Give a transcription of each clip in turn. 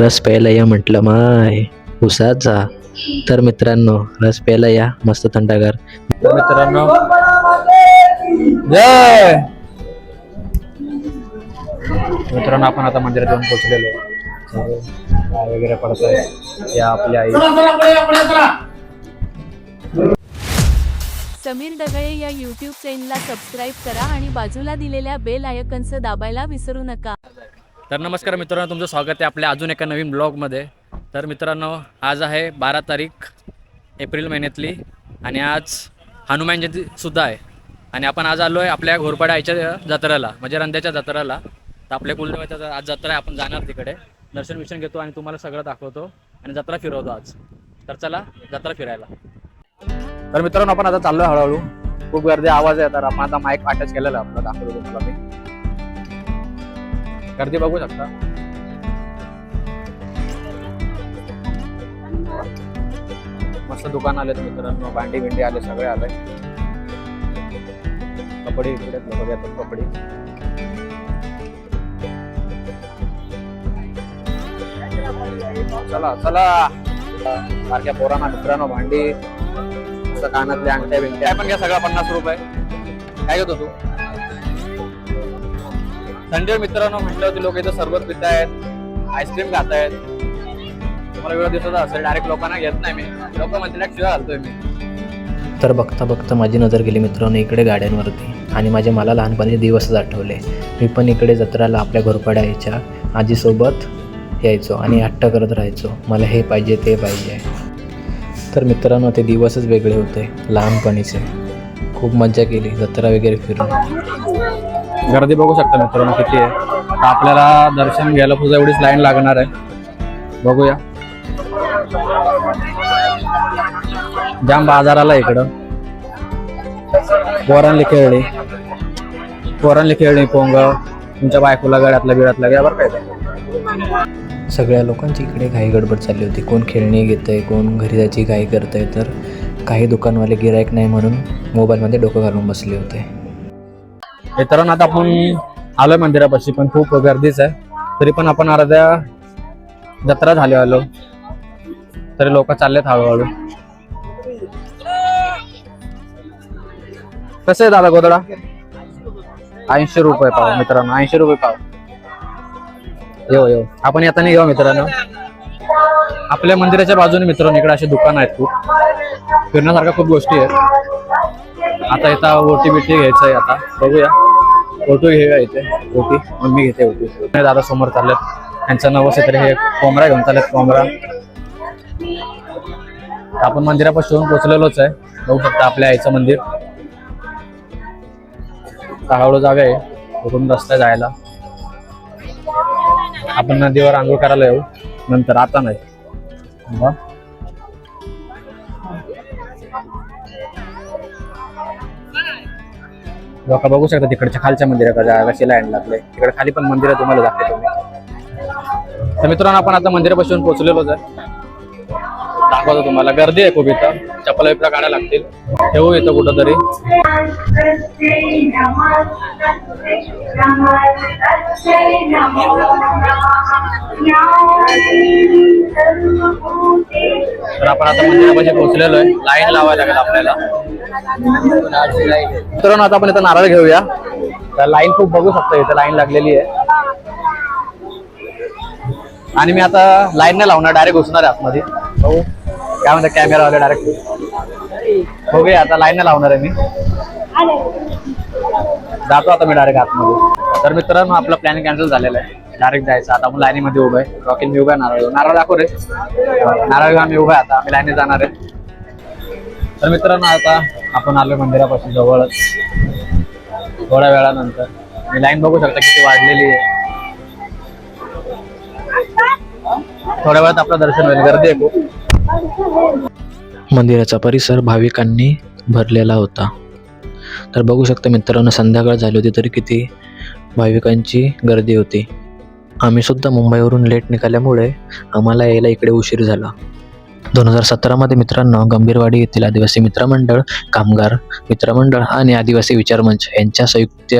रस प्यायला या म्हटलं माय उसाचा तर मित्रांनो रस प्यायला या मस्त थंडगार. तर मित्रांनो जय! मित्रांनो आपण आता मंदिरात येऊन पोहोचलेलो आहे. वगैरे पडतोय या आपली आई. समीर डगळे या यूट्यूब चॅनलला सबस्क्राईब करा आणि बाजूला दिलेल्या बेल आयकनचं दाबायला विसरू नका. तर नमस्कार मित्रांनो तुमचं स्वागत आहे आपल्या अजून एका नवीन ब्लॉगमध्ये. तर मित्रांनो आज आहे बारा तारीख एप्रिल महिन्यातली आणि आज हनुमान जयंती सुद्धा आहे. आणि आपण आज आलो आहे आपल्या घोरपाड्या आईच्या जत्रेला म्हणजे रंध्याच्या जत्रेला. तर आपल्या कुलदेवाच्या आज जत्रा आहे आपण जाणार तिकडे. दर्शन विशन घेतो आणि तुम्हाला सगळं दाखवतो आणि जत्रा फिरवतो आज. तर चला जत्रा फिरायला. तर मित्रांनो आपण आता चाललो हळूहळू. खूप गर्दी आवाज आहे तर आपण आता माईक अटॅच केलेला आपला दाखवतो तुम्हाला मी. गर्दी बघू शकता. मस्त दुकान आले मित्रांनो भांडी बिंडी आले सगळे आले. कपडे इकडे लोक घेतात कपडे. चला चला. सारख्या पोरांना मित्रांनो भांडी मस्त कानातले अंगठ्या बिंगट्या पण घ्या सगळा पन्नास रुपये. काय घेतो तू? संडे मित्रांनो म्हटलं लोक इथं सरबत पित आहेत आईस्क्रीम खात आहेत. तुम्हाला वेळ दिसत असेल डायरेक्ट लोकांना घेत नाही मी. लोक म्हणतील शिवाय घालतोय मी. तर बघता बघता माझी नजर गेली मित्रांनो इकडे गाड्यांवरती आणि माझे मला लहानपणीचे दिवसच आठवले. मी पण इकडे जत्राला आपल्या घोरपाड्या यायच्या आजीसोबत यायचो आणि हट्ट करत राहायचो. मला हे पाहिजे ते पाहिजे. तर मित्रांनो ते दिवसच वेगळे होते लहानपणीचे. खूप मजा केली जत्रा वगैरे फिरून. गर्दी बघू शकता मित्रांनो किती आहे. आपल्याला दर्शन घ्यायला सुद्धा एवढीच लाईन लागणार आहे. बघूया. जाम बाजाराला इकडं. पोरांली खेळली पोरांली खेळली पोंग तुमच्या बायकोला गळ्यातला बिळातला घ्या बरं काय सगळ्या लोकांची इकडे घाई गडबड चालली होती. कोण खेळणी घेतंय कोण घरी जायची घाई करत आहे तर काही दुकानवाले गिरायक नाही म्हणून मोबाईलमध्ये डोकं घालून बसले होते. मित्रांनो आता आपण आलोय मंदिरापाशी पण खूप गर्दीच आहे. तरी पण आपण अर्ध्या जत्रा झाली आलो. तरी लोक चाललेत हळूहळू. कसं आहे दादा गोदडा ऐंशी रुपये पाव मित्रांनो ऐंशी रुपये पाव. येऊ येऊ. आपण येताना घेऊ मित्रांनो. आपल्या मंदिराच्या बाजूने मित्रांनो इकडे असे दुकान आहेत खूप. फिरण्यासारख्या खूप गोष्टी आहेत. आता इथं ओटी बिटी घ्यायचं आहे आता. बघूया. ओटू घेऊया इथे. ओटी. मम्मी घेते ओटी. नाही दादा समोर चाललेत. त्यांचं नवस तरी हे कोमरा घेऊन चाललेत कोमरा आपण मंदिरापासून येऊन पोचलेलोच आहे. बघू शकता आपल्या आईचं मंदिर. हळूहळू जागा आहे. कुठून रस्ता जायला. आपण नदीवर आंघोळ करायला येऊ. नंतर आता नाही. लोक बघू शकता तिकडच्या खालच्या मंदिराकडे कशी लाईन लागले. तिकडे खाली पण मंदिर आहे तुम्हाला दाखवतो मी. तर मित्रांनो आपण आता मंदिरापासून पोहोचलेलो जर. दाखवतो तुम्हाला. गर्दी आहे खूप इथं. चपला विपला काढायला लागतील. ठेवू इथं कुठं तरी तर आपण आता मंदिरापाशी पोहोचलेलो आहे. लाईन लावायला लागेल आपल्याला. मित्रांनो आता आपण इथं नारळ घेऊया. तर लाईन खूप बघू शकतो इथं लाईन लागलेली आहे. आणि मी आता लाईन नाही लावणार डायरेक्ट घुसणार आहे आतमध्ये. बघू. काय म्हणतात कॅमेरा वगैरे डायरेक्ट बघूया आता लाईन नाही लावणार आहे मी. जातो आता मी डायरेक्ट आतमध्ये. तर मित्रांनो आपला प्लॅन कॅन्सल झालेला आहे. डायरेक्ट जायचं. आता आपण लाईनीमध्ये उभं आहे. रॉकेल मी उभा आहे नारळ नारळ दाखव रे. नारळ घेऊन मी उभा आहे आता. आम्ही लाईनीत जाणार आहे. तर मित्रांनो आता आपण आलो मंदिरापासून जवळच थोड्या वेळानंतर. मी लाईन बघू शकता किती वाढलेली आहे. थोड्या वेळात आपलं दर्शन होईल. गर्दी आहे खूप. मंदिराचा परिसर भाविकांनी भरलेला होता. तर बघू शकता मित्रांनो संध्याकाळ झाली होती तरी किती भाविकांची गर्दी होती. आम्ही सुद्धा मुंबईवरून लेट निघाल्यामुळे आम्हाला यायला इकडे उशीर झाला. दोन हजार सतरामध्ये मित्रांनो गंभीरवाडी येथील आदिवासी मित्रमंडळ कामगार मित्रमंडळ आणि आदिवासी विचार मंच यांच्या संयुक्त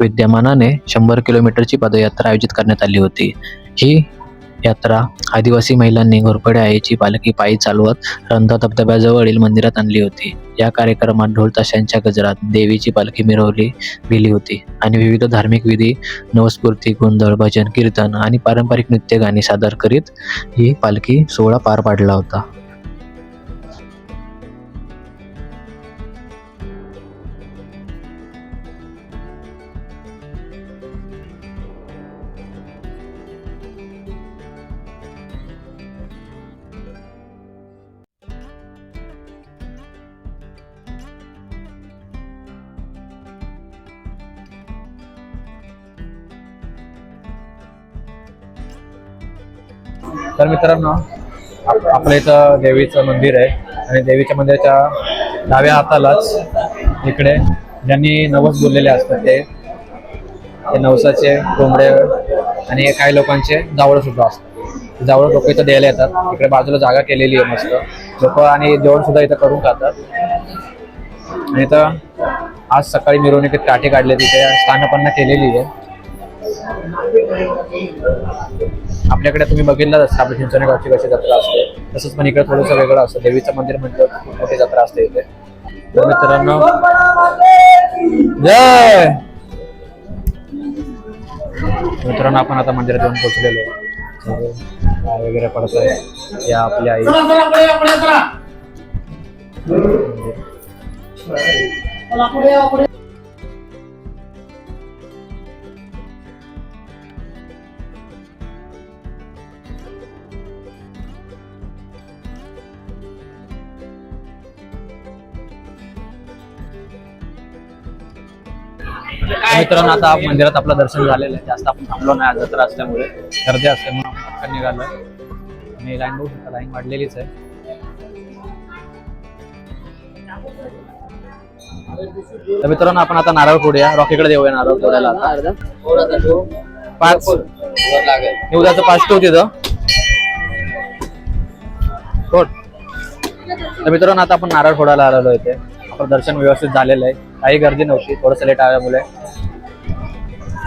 विद्यमानाने शंभर किलोमीटरची पदयात्रा आयोजित करण्यात आली होती. ही यात्रा. आदिवासी महिलांनी घोरपडे आईची पालखी पायी चालवत रंधा धबधब्याजवळील मंदिरात आणली होती. या कार्यक्रमात ढोल ताशांच्या गजरात देवीची पालखी मिरवली गेली होती आणि विविध धार्मिक विधी नवस्फूर्ती गोंधळ भजन कीर्तन आणि पारंपरिक नृत्य गाणी सादर करीत ही पालखी सोहळा पार पाडला होता. तर मित्रांनो आप- आपल्या इथं देवीचं मंदिर आहे आणि देवीच्या मंदिराच्या डाव्या हातालाच इकडे ज्यांनी नवस बोललेले असतात ते ते नवसाचे कोंबडे आणि काही लोकांचे जावळ सुद्धा असतात. जावळ लोक इथं द्यायला येतात. इकडे बाजूला जागा केलेली आहे मस्त. लोक आणि जेवण सुद्धा इथं करून खातात. आणि इथं आज सकाळी मिरवणुकीत काठी काढले तिथे स्थानपन्न केलेली आहे. आपल्याकडे तुम्ही बघितलं असतं आपल्या गावची कशी जत्रा असते. तसंच पण इकडे थोडंसं वेगळं असतं. देवीचं मंदिर म्हटलं खूप मोठी जत्रा असते इथे. तर मित्रांनो जय! मित्रांनो आपण आता मंदिरात येऊन पोहोचलेलो आहे. वगैरे पडत आहे या आपली आई मित्रांनो आता मंदिरात आपलं दर्शन झालेलं आहे. जास्त आपण थांबलो नाही आज जत्रा असल्यामुळे. गर्दी असते म्हणून आपण पटकन निघालो. आणि लाईन बघू शकता लाईन वाढलेलीच आहे. तर मित्रांनो आपण आता नारळ फोडूया. रॉकीकडे देऊया नारळ फोडायला आता. पाच. निवदाचं पाच ठेव तिथं फोड. तर मित्रांनो आता आपण नारळ फोडायला आलेलो इथे. आपलं दर्शन व्यवस्थित झालेलं आहे. काही गर्दी नव्हती. थोडंसं लेट आल्यामुळे.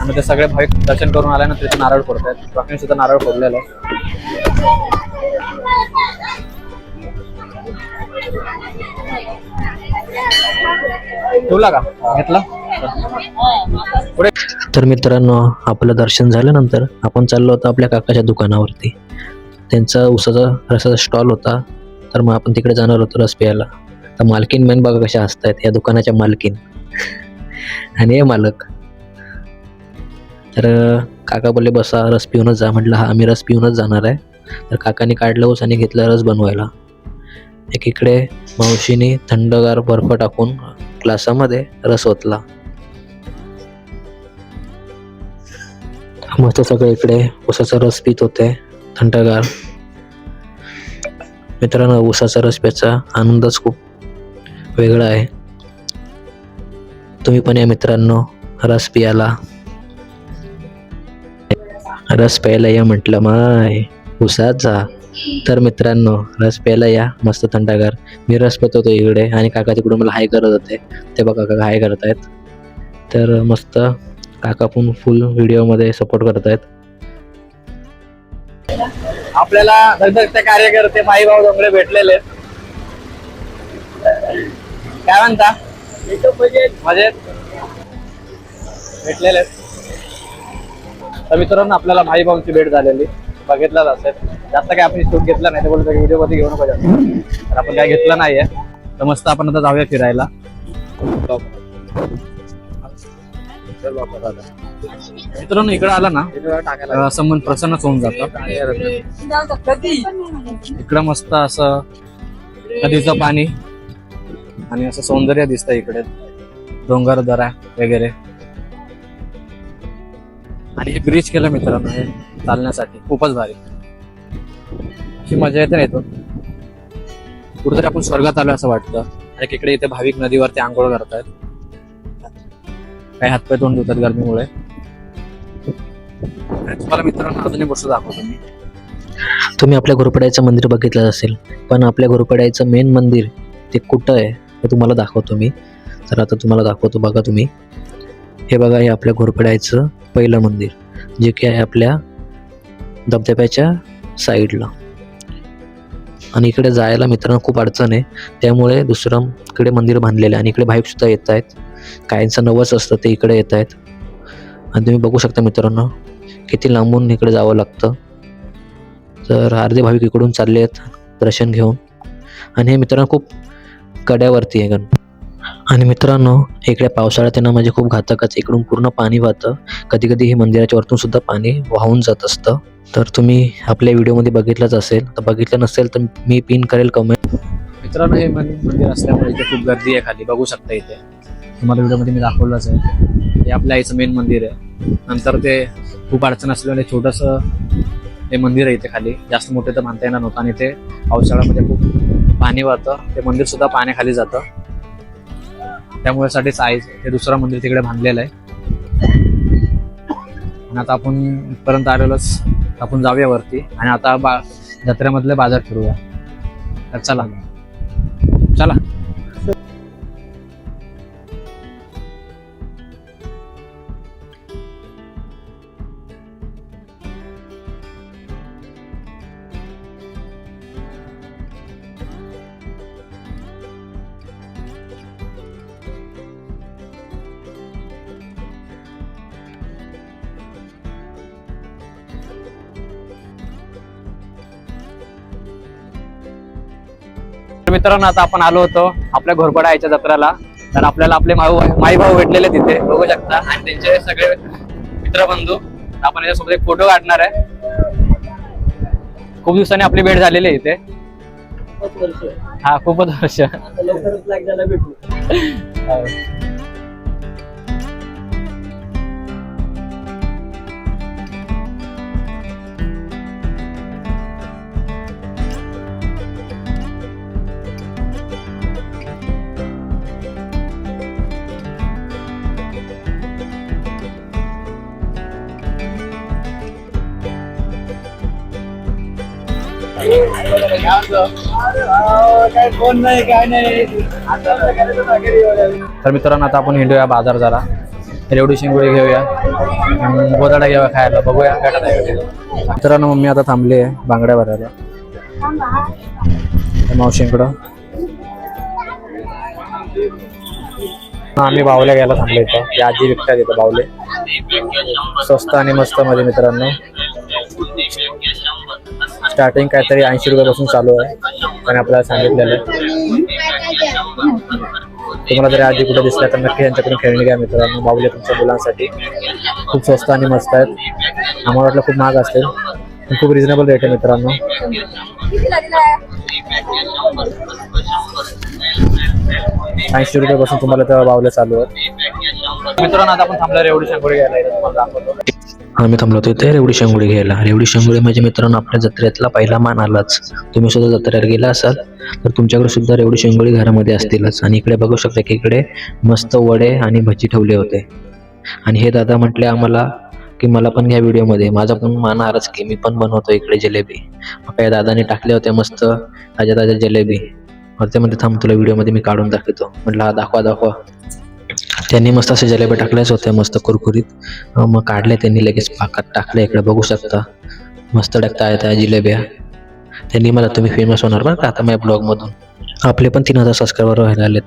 आणि ते सगळे भाविक दर्शन करून आल्यानंतर इथे नारळ फोडतात बाकी सुद्धा नारळ फोडलेलं आहे. ठेवला का? घेतला? पुढे. तर मित्रांनो आपलं दर्शन झाल्यानंतर आपण चाललो होतो आपल्या काकाच्या दुकानावरती. त्यांचा उसाचा रसाचा स्टॉल होता. तर मग आपण तिकडे जाणार होतो रस प्यायला. तर मालकीन मेन बघा कशा असतात या दुकानाच्या मालकीन. आणि हे मालक. तर काका बोलले बसा रस पिऊनच जा. म्हटलं हा आम्ही रस पिऊनच जाणार आहे. तर काकाने काढलं ऊस आणि घेतलं रस बनवायला. एकीकडे मावशीने थंडगार बर्फ टाकून ग्लासामध्ये रस ओतला. मस्त सगळे इकडे उसाचा रस पित होते थंडगार. मित्रांनो उसाचा रस प्याचा आनंदच खूप वेगळा आहे. तुम्ही पण या मित्रांनो रस पियाला. रस प्यायला या म्हटलं माय उसाचा तर मित्रांनो रस प्यायला या मस्त थंडगार. मी रस पित होतो इकडे आणि काका तिकडून मला हाय करत होते. ते बघा काका हाय करतायत. तर मस्त काका पण फुल व्हिडिओमध्ये सपोर्ट करतायत. आपल्याला धगधगते कार्यकर्ते माई भाऊ डोंगरे भेटलेले आहेत. काय म्हणता? मजेत? भेटलेले आहेत. तर मित्रांनो आपल्याला माई भाऊंची भेट झालेली. बघितलाच असेल. जास्त काय आपण शूट घेतला नाही ते बोलतो व्हिडिओमध्ये घेऊ नको जास्त. तर आपण काय घेतलं नाहीये. तर मस्त आपण आता जाऊया फिरायला. मित्रांनो इकडे आला ना असं मन प्रसन्नच होऊन जातं. इकडं मस्त असं नदीचं पाणी आणि असं सौंदर्य दिसतं इकडे. डोंगर दरा वगैरे. आणि हे ब्रिज केलं मित्रांनो हे चालण्यासाठी. खूपच भारी. अशी मजा येते ना इथून. कुठेतरी आपण स्वर्गात आलो असं वाटतं. आणि इकडे इथे भाविक नदीवरती आंघोळ करतायत. काही हातपाय तोंड धुतात गर्मीमुळे. तुम्हाला मित्रांनो अजून एक गोष्ट दाखवतो मी. तुम्ही आपल्या घोरपड्याचं मंदिर बघितलं असेल. पण आपल्या घोरपड्याचं मेन मंदिर ते कुठं आहे हे तुम्हाला दाखवतो मी. तर आता तुम्हाला दाखवतो बघा तुम्ही. हे बघा हे आपल्या घोरपड्याचं पहिलं मंदिर जे की आहे आपल्या धबधब्याच्या साईडला. आणि इकडे जायला मित्रांनो खूप अडचण आहे. त्यामुळे दुसरं इकडे मंदिर बांधलेलं आहे. आणि इकडे भाविकसुद्धा येत आहेत. काहींचं नवस असतं ते इकडे येत आहेत. आणि तुम्ही बघू शकता मित्रांनो किती लांबून इकडे जावं लागतं. तर अर्धे भाविक इकडून चालले आहेत दर्शन घेऊन. आणि हे मित्रांनो खूप कड्यावरती आहे गण. आणि मित्रांनो इकडे पावसाळ्यात आहे ना म्हणजे खूप घातकच. इकडून पूर्ण पाणी वाहतं. कधी कधी हे मंदिराच्या वरतून सुद्धा पाणी वाहून जात असतं. तर तुम्ही आपल्या व्हिडिओमध्ये बघितलंच असेल. तर बघितलं नसेल तर मी पिन करेल कमेंट मित्रांनो हे मंदिर असल्यामुळे इथे खूप गर्दी आहे खाली. बघू शकता इथे. तुम्हाला व्हिडिओमध्ये मी दाखवलंच आहे. हे आपल्या आईचं मेन मंदिर आहे. नंतर ते खूप अडचण असल्याने छोटंसं हे मंदिर आहे इथे खाली. जास्त मोठे तर मानता येणार नव्हतं. आणि इथे पावसाळ्यामध्ये खूप पाणी वाहतं. ते मंदिर सुद्धा पाण्याखाली जातं. त्यामुळे साठीच आई हे दुसरं मंदिर तिकडे बांधलेलं आहे. आणि आता आपण पर्यंत आलेलोच आपण जाऊया वरती आणि आता बा जत्रेमधले बाजार फिरूया. तर चला. चला. मित्रांनो आता आपण आलो होतो आपल्या घोरपडा याच्या जत्रेला. तर आपल्याला आपले माऊ माई भाऊ भेटलेले तिथे. बघू शकता. आणि त्यांचे सगळे मित्रबंधू. तर आपण याच्यासोबत एक फोटो काढणार आहे. खूप दिवसांनी आपली भेट झालेली आहे इथे. हा खूपच वर्ष. तर मित्रांनो आता आपण हिंडूया बाजार जरा रेवडी शिंगोळी घेऊया. बोदाडा गोदाडा घेऊया खायला. बघूया मित्रांनो मम्मी आता थांबली आहे बांगड्या भरायला. मावशींकडं आम्ही बावल्या घ्यायला थांबलो इथं. आजी विकतात येतं बावले स्वस्त आणि मस्त मध्ये मित्रांनो. स्टार्टिंग काहीतरी ऐंशी रुपयापासून चालू आहे आणि आपल्याला सांगितलेलं आहे. तुम्हाला जरी आजी कुठे दिसल्या तर नक्की यांच्याकडून खेळणी घ्या मित्रांनो. बाहुले तुमच्या मुलांसाठी खूप स्वस्त आणि मस्त आहेत. आम्हाला वाटलं खूप महाग असतील पण खूप रिझनेबल रेट आहे मित्रांनो. ऐंशी रुपयापासून तुम्हाला तर बावले चालू आहेत. मित्रांनो आता आपण थांबल्यावर एवढी शंभर घ्यायला तुम्हाला दाखवतो. आम्ही थांबलो होतो ते रेवडी शेंगोळी घ्यायला. रेवडी शेंगोळी म्हणजे मित्रांनो आपल्या जत्रेतला पहिला मान आलाच. तुम्ही सुद्धा जत्रेवर गेला असाल तर तुमच्याकडे सुद्धा रेवडी शेंगोळी घरामध्ये असतीलच. आणि इकडे बघू शकता की इकडे मस्त वडे आणि भजी ठेवले होते. आणि हे दादा म्हटले आम्हाला की मला पण घ्या व्हिडिओमध्ये. माझा पण मान आलाच की मी पण बनवतो इकडे जिलेबी. मग काही दादाने टाकले होते मस्त ताज्या ताज्या जिलेबी. मग ते म्हणते थांब तुला व्हिडिओमध्ये मी काढून दाखवतो. म्हटलं हा दाखवा दाखवा. त्यांनी मस्त असे जलेबी टाकल्याच होत्या मस्त कुरकुरीत. मग काढले त्यांनी लगेच पाकात टाकले इकडे बघू शकता. मस्त टाकता येत आहे जिलेब्या. त्यांनी मला तुम्ही फेमस होणार बरं का आता माझ्या ब्लॉगमधून आपले पण तीन हजार सबस्क्रायबर व्हायला आलेत.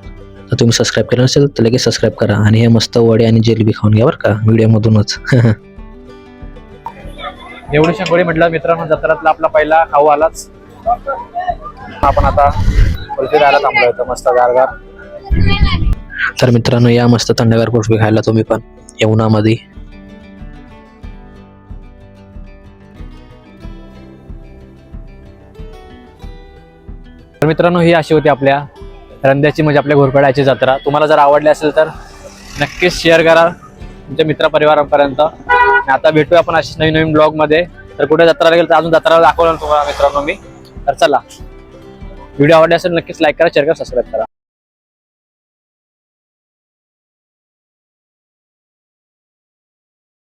तर तुम्ही सबस्क्राईब केलं नसेल तर लगेच सबस्क्राईब करा. आणि हे मस्त वडे आणि जिलेबी खाऊन घ्या बरं का व्हिडिओमधूनच एवढी शंभरी म्हटलं मित्रांनो जत्रातला आपला पहिला खाऊ आलाच. आपण आता कुल्फी खायला थांबलो होतो मस्त गारगार. तर मित्रांनो या मस्त थंडगार कुल्फी खायला तुम्ही पण. येऊनामध्ये तर मित्रांनो ही अशी होती आपल्या रंध्याची म्हणजे आपल्या घोरपड्याची जत्रा. तुम्हाला जर आवडली असेल तर नक्कीच शेअर करा तुमच्या मित्रपरिवारांपर्यंत. आता भेटूया आपण अशी नवीन नवीन ब्लॉगमध्ये तर कुठे जत्रा लागेल तर अजून जत्रा दाखवलं तुम्हाला मित्रांनो मी. तर चला. व्हिडिओ आवडला असेल नक्कीच लाईक करा शेअर करा सबस्क्राईब करा.